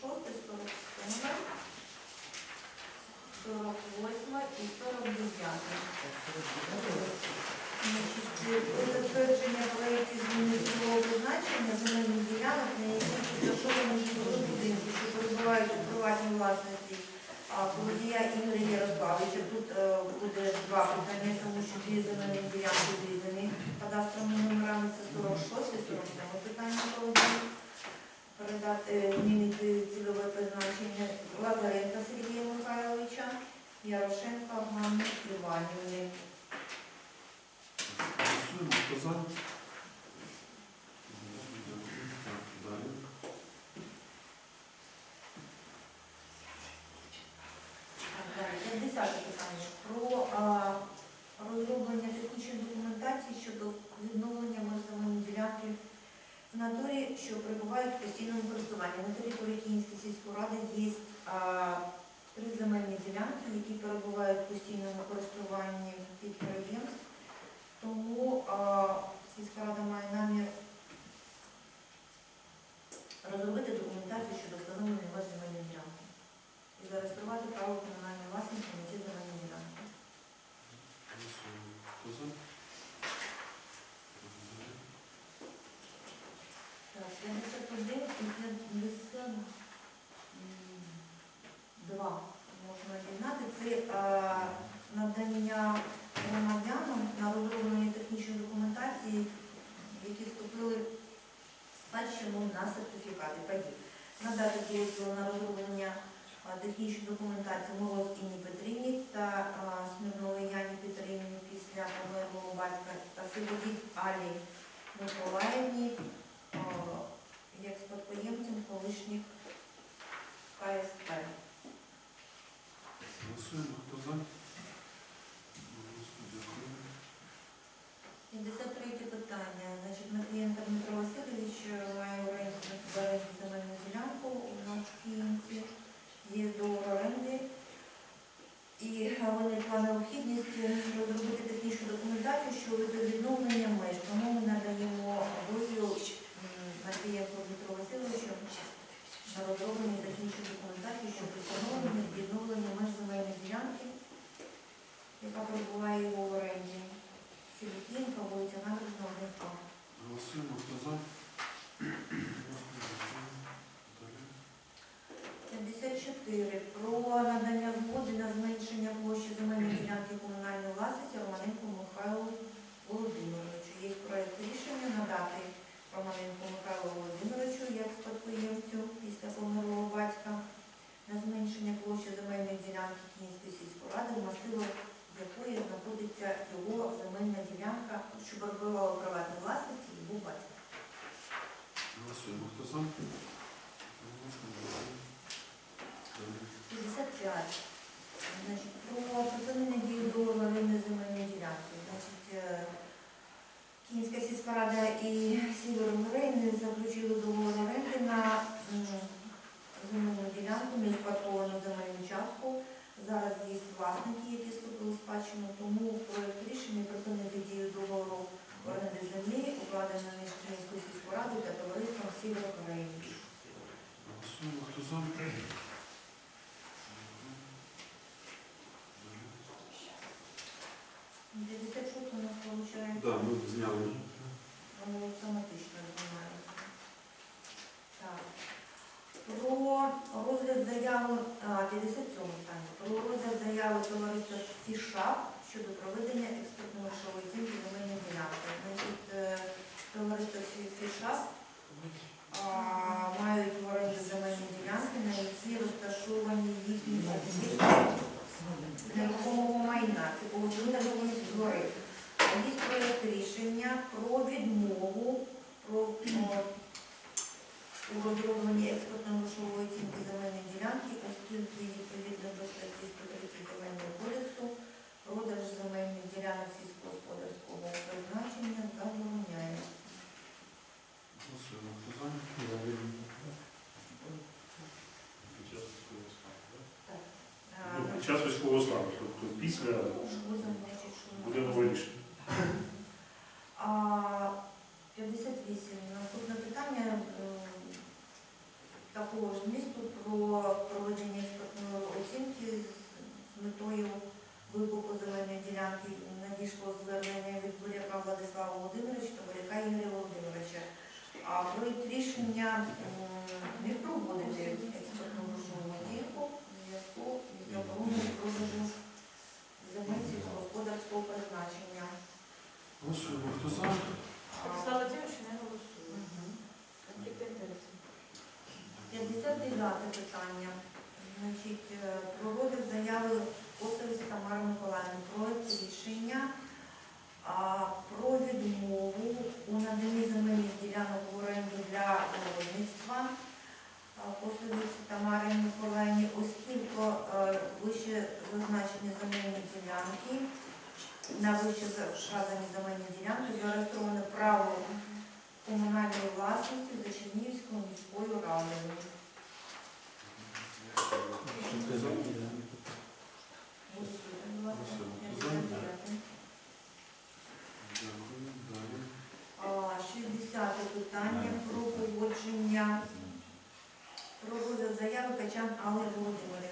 47, 48 і 49. Значить, Про затвердження проєктів зміни цільового призначення земельних ділянок, на яких розташовані житлові будинки, що перебувають у приватній власності а, володія Ігоря Ярославовича. Тут е, буде два питання, тому що дві земельні ділянки зрізані кадастровими номерами. Це 46 і 47 питання володіння. Передати е, змінити цільове призначення Лазаренка Сергія Михайловича, Ярошенка Ганни Іванівни. Голосуємо. Хто за? Так, далі. Так, далі. 50 питання. Про а, розроблення технічної документації щодо відновлення межземельної ділянки в натурі, що перебувають в постійному користуванні. На території Київської сільської ради є три земельні ділянки, які перебувають в постійному користуванні підприємств. Тому сільська рада має намір розробити документацію щодо встановлення меж земельної ділянки і зареєструвати право комунальної власності на ці земельні ділянки. Голосуємо. Хто за? Так, 51 і 52 можна об'єднати. Це е, надання громадянам на розроблення технічної документації, які вступили в спадщину на сертифікати паїв. Надати дозвіл на розроблення технічної документації Мороз Інні Петрівні та е, Яні Петрівні після померлого батька та Сиводід Алі Миколаївні як спадкоємцям колишніх КСП. Голосуємо. Хто за? Голосуємо. Дякую. 53 питання. Значить, на клієнта Дмитро Васильович має оренду в оренді земельну ділянку у нас в Київці. Є договор оренди. І виникла необхідність розробити технічну документацію щодо відновлення меж. Тому ми надаємо дозвіл м, на клієнту Дмитру Васильовичу на розроблення технічної документації щодо встановлення і відновлення меж земельної ділянки, яка перебуває в оренді. Філіппінка, вулиця Набережна, 1А. Голосуємо. Хто за? 54. Про надання згоди на зменшення площі земельної ділянки комунальної власності Романенку Михайлу Володимировичу. Є проект рішення надати Романенку Михайлу Володимировичу як спадкоємцю після померлого батька на зменшення площі земельної ділянки Київської сільської ради, масиву якої знаходиться його земельна ділянка, що перебувала у приватній власності його батька. Голосуємо. Хто сам? 55. Значить, про припинення дії договору оренди земельної ділянки. Значить, е, Київська сільська рада і Сівероморейни заключили договор оренди на м, земельну ділянку, неуспадковану земельну частку. Зараз є власники, які вступили в спадщину, тому проект рішення припинити дію договору оренди землі, укладено між Київською сільською радою та товариством Сіверокорейни. 56 у нас виходить. Да, ми зняли. Воно автоматично знімається. Так. Про розгляд заяви, а, 57 питання. Про розгляд заяви товариства СІШАП щодо проведення експертно-грошової оцінки земельної ділянки. Значить, е, товариство СІШАП мають в земельні ділянки, на які розташовані їхні нерухомого майна. Це повинні двори. Є проєкт рішення про відмову про у розробленні експортно-грошової оцінки земельної ділянки, оскільки відповідно до статті 130 земельного кодексу продаж земельних час військового стану. Тобто після будемо вирішити. 58. Наступне питання е, такого ж місту про проведення експертної оцінки з метою вибуху зеленої ділянки надійшло звернення від Буряка Владислава Володимировича та Буряка Ігоря Володимировича. Проєкт рішення 59 питання. Значить, е, проводив заяви Косовець Тамари Миколаївни про рішення про відмову у наданні земельних ділянок в оренду для виробництва Косовець Тамари Миколаївни, оскільки е, вище зазначені земельні ділянки на вище вказані земельні ділянки зареєстроване право комунальної власності за Чернігівською міською радою. Хто за? Голосуйте, будь ласка. Голосуємо. 59. Дякую. Далі. А, 60 питання про погодження про розгляд заяви Качан Алли Володимирівни.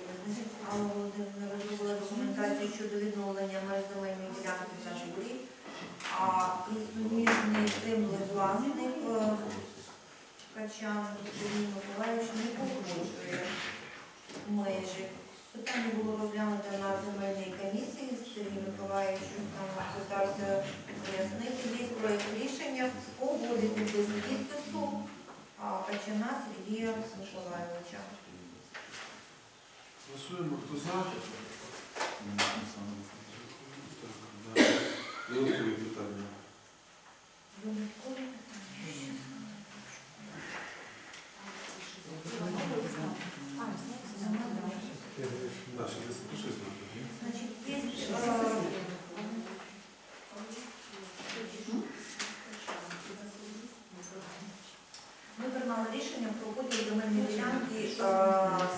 А, Сергія Миколаївича. Голосуємо. Хто за? Додаткові питання. Додаткові питання. Да, 66 надо. Значить, є е, Ми приймали рішення про поділ земельної ділянки е,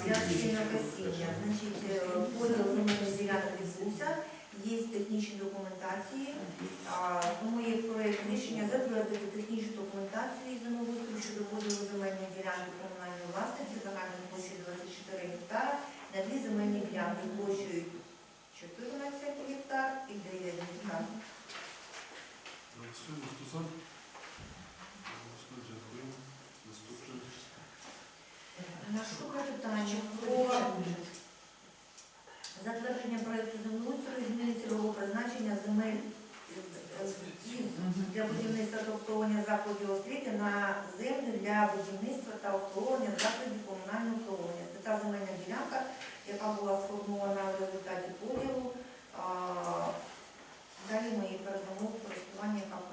для сінокосіння. Значить, е, поділ земельної ділянки відбувся, є технічні документації, тому є проєкт рішення затвердити технічну документацію із землеустрою щодо поділу земельної ділянки комунальної власності загальною площею 24 гектара на дві земельні ділянки площею 14 гектар і 9 гектар. Наступне. Наступне питання. Про затвердження проєкту землеустрою зміни цільового призначення земель для будівництва та обслуговування закладів освіти на землю для будівництва та обслуговування закладів комунального обслуговування. Це та земельна ділянка, яка була сформована в результаті поділу. Далі ми її передамо в користування КП.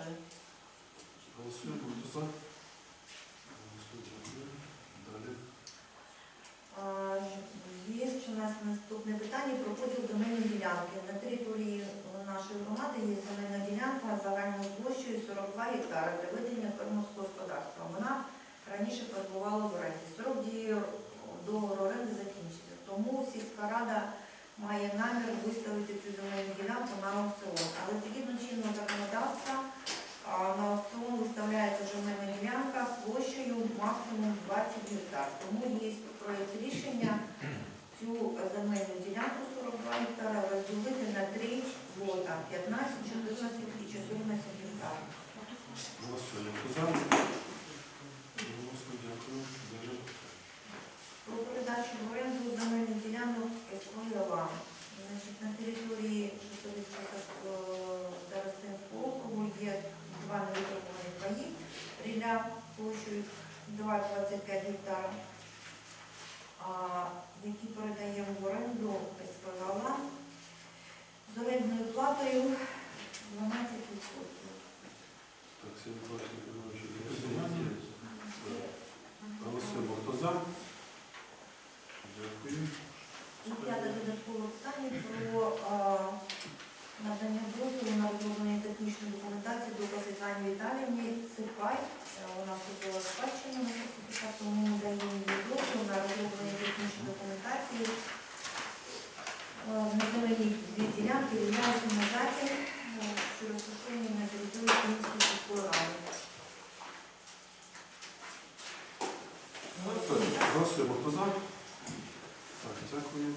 Голосуємо. Хто за? Далі. У нас наступне питання про поділ земельної ділянки. На території нашої громади є земельна ділянка загальною площею 42 гектари для ведення фермерського господарства. Вона раніше перебувала в оренді. Срок дії договору оренди закінчився. Тому сільська рада має намір виставити цю земельну ділянку на аукціон. Але згідно чинного законодавства на аукціон виставляється земельна ділянка площею максимум 20 гектар. Тому є проєкт рішення цю земельну ділянку 42 гектара розділити на три лота 15, 14 і 14 гектар. Голосуємо. За? Голосуємо. Дякую. Про передачу в оренду земельних ділянок Значить, на території Старостинського округу є два невитребувані паї ріля площею 2,25 гектара, які передає в оренду СПГАЛА з орендною платою 12%. Так, голосування. Голосуємо. Хто за? Дякую. І п'яте додаткове питання про надання дозволу на розроблення технічної документації до Капітані Віталіївні Ципай. Е, Вона вступила в спадщину на сертифікат, тому ми даємо їй дозвіл на розроблення технічної документації е, на земельній дві ділянки рівняються на заті, е, що розташовані на території Київської сільської ради. За? Так, дякую.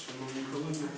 Шановні колеги,